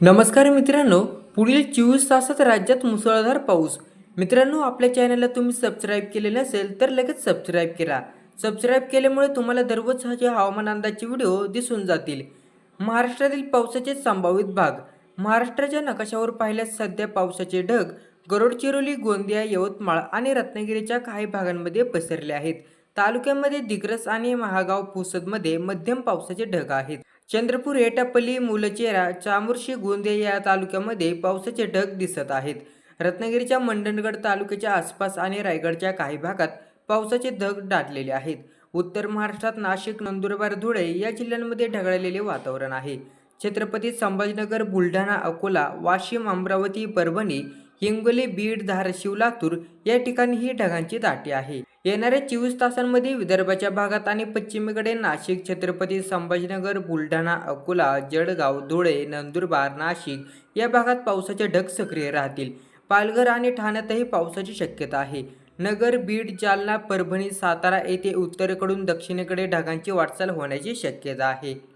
नमस्कार मित्रांनो पुढील चोवीस तासात राज्यात मुसळधार पाऊस. मित्रांनो आपल्या चॅनलला तुम्ही सबस्क्राईब केले नसेल तर लगेच सबस्क्राईब करा. सबस्क्राईब केल्यामुळे तुम्हाला दररोजचे हवामान अंदाजचे व्हिडिओ दिसून जातील. महाराष्ट्रातील पावसाचे संभावित भाग. महाराष्ट्राच्या नकाशावर पाहिल्यास सध्या पावसाचे ढग गरोडचिरोली गोंदिया यवतमाळ आणि रत्नागिरीच्या काही भागांमध्ये पसरले आहेत. तालुक्यामध्ये दिग्रस आणि महागाव पुसदमध्ये मध्यम पावसाचे ढग आहेत. चंद्रपूर एटापल्ली मुलचेरा चामुर्शी गोंदिया या तालुक्यामध्ये पावसाचे ढग दिसत आहेत. रत्नागिरीच्या मंडणगड तालुक्याच्या आसपास आणि रायगडच्या काही भागात पावसाचे ढग दाटलेले आहेत. उत्तर महाराष्ट्रात नाशिक नंदुरबार धुळे या जिल्ह्यांमध्ये ढगाळलेले वातावरण आहे. छत्रपती संभाजीनगर बुलढाणा अकोला वाशिम अमरावती परभणी हिंगोली बीड धाराशिव लातूर या ठिकाणी ही ढगांची दाटी आहे. येणाऱ्या चोवीस तासांमध्ये विदर्भाच्या भागात आणि पश्चिमेकडे नाशिक छत्रपती संभाजीनगर बुलढाणा अकोला जळगाव धुळे नंदुरबार नाशिक या भागात पावसाचे ढग सक्रिय राहतील. पालघर आणि ठाण्यातही पावसाची शक्यता आहे. नगर बीड जालना परभणी सातारा येथे उत्तरेकडून दक्षिणेकडे ढगांची वाटचाल होण्याची शक्यता आहे.